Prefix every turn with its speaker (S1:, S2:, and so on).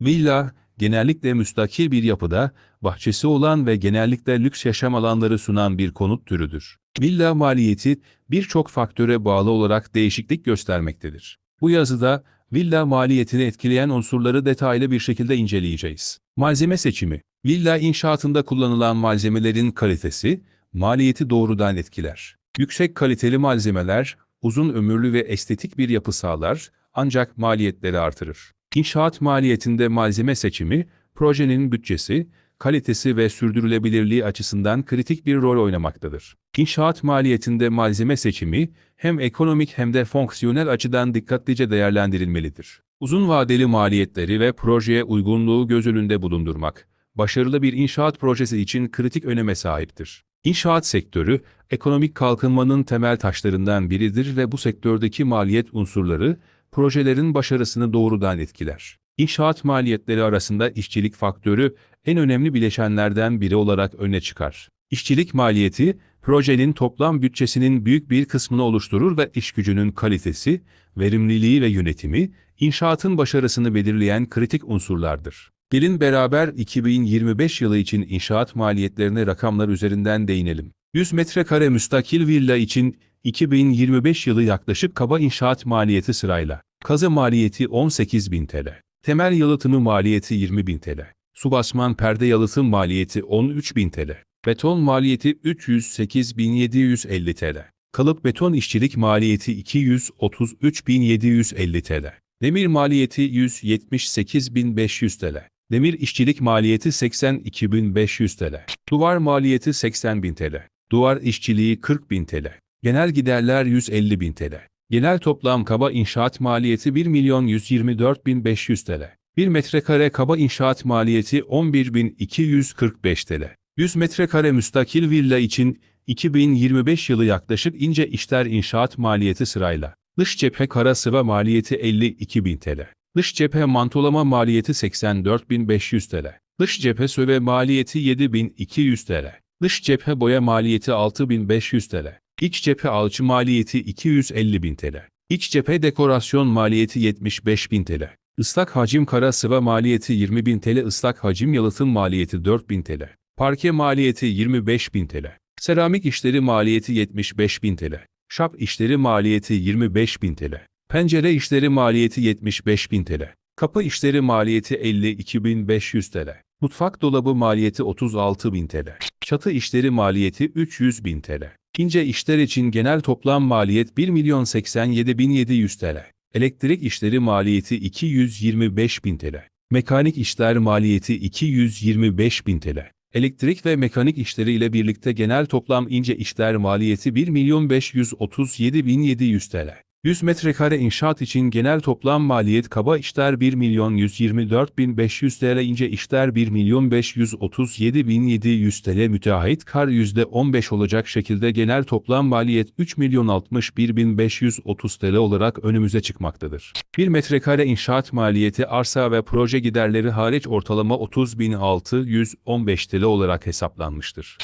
S1: Villa, genellikle müstakil bir yapıda, bahçesi olan ve genellikle lüks yaşam alanları sunan bir konut türüdür. Villa maliyeti birçok faktöre bağlı olarak değişiklik göstermektedir. Bu yazıda villa maliyetini etkileyen unsurları detaylı bir şekilde inceleyeceğiz. Malzeme seçimi Villa inşaatında kullanılan malzemelerin kalitesi, maliyeti doğrudan etkiler. Yüksek kaliteli malzemeler, uzun ömürlü ve estetik bir yapı sağlar, ancak maliyetleri artırır. İnşaat maliyetinde malzeme seçimi, projenin bütçesi, kalitesi ve sürdürülebilirliği açısından kritik bir rol oynamaktadır. İnşaat maliyetinde malzeme seçimi, hem ekonomik hem de fonksiyonel açıdan dikkatlice değerlendirilmelidir. Uzun vadeli maliyetleri ve projeye uygunluğu göz önünde bulundurmak, başarılı bir inşaat projesi için kritik öneme sahiptir. İnşaat sektörü, ekonomik kalkınmanın temel taşlarından biridir ve bu sektördeki maliyet unsurları, projelerin başarısını doğrudan etkiler. İnşaat maliyetleri arasında işçilik faktörü en önemli bileşenlerden biri olarak öne çıkar. İşçilik maliyeti, projenin toplam bütçesinin büyük bir kısmını oluşturur ve iş gücünün kalitesi, verimliliği ve yönetimi, inşaatın başarısını belirleyen kritik unsurlardır. Gelin beraber 2025 yılı için inşaat maliyetlerine rakamlar üzerinden değinelim. 100 metrekare müstakil villa için 2025 yılı yaklaşık kaba inşaat maliyeti sırayla. Kazı maliyeti 18.000 TL. Temel yalıtımı maliyeti 20.000 TL. Su basman perde yalıtım maliyeti 13.000 TL. Beton maliyeti 308.750 TL. Kalıp beton işçilik maliyeti 233.750 TL. Demir maliyeti 178.500 TL. Demir işçilik maliyeti 82.500 TL. Duvar maliyeti 80.000 TL. Duvar işçiliği 40.000 TL. Genel giderler 150.000 TL. Genel toplam kaba inşaat maliyeti 1.124.500 TL. 1 metrekare kaba inşaat maliyeti 11.245 TL. 100 metrekare müstakil villa için 2025 yılı yaklaşık ince işler inşaat maliyeti sırayla. Dış cephe kara sıva maliyeti 52.000 TL. Dış cephe mantolama maliyeti 84.500 TL. Dış cephe söve maliyeti 7.200 TL. Dış cephe boya maliyeti 6.500 TL. İç cephe alçı maliyeti 250.000 TL. İç cephe dekorasyon maliyeti 75.000 TL. Islak hacim kara sıva maliyeti 20.000 TL. Islak hacim yalıtım maliyeti 4.000 TL. Parke maliyeti 25.000 TL. Seramik işleri maliyeti 75.000 TL. Şap işleri maliyeti 25.000 TL. Pencere işleri maliyeti 75.000 TL. Kapı işleri maliyeti 52.500 TL. Mutfak dolabı maliyeti 36.000 TL. Çatı işleri maliyeti 300.000 TL. İnce işler için genel toplam maliyet 1.087.700 TL. Elektrik işleri maliyeti 225.000 TL. Mekanik işler maliyeti 225.000 TL. Elektrik ve mekanik işleri ile birlikte genel toplam ince işler maliyeti 1.537.700 TL. 100 metrekare inşaat için genel toplam maliyet kaba işler 1.124.500 TL, ince işler 1.537.700 TL, müteahhit kar %15 olacak şekilde genel toplam maliyet 3.061.530 TL olarak önümüze çıkmaktadır. 1 metrekare inşaat maliyeti arsa ve proje giderleri hariç ortalama 30.615 TL olarak hesaplanmıştır.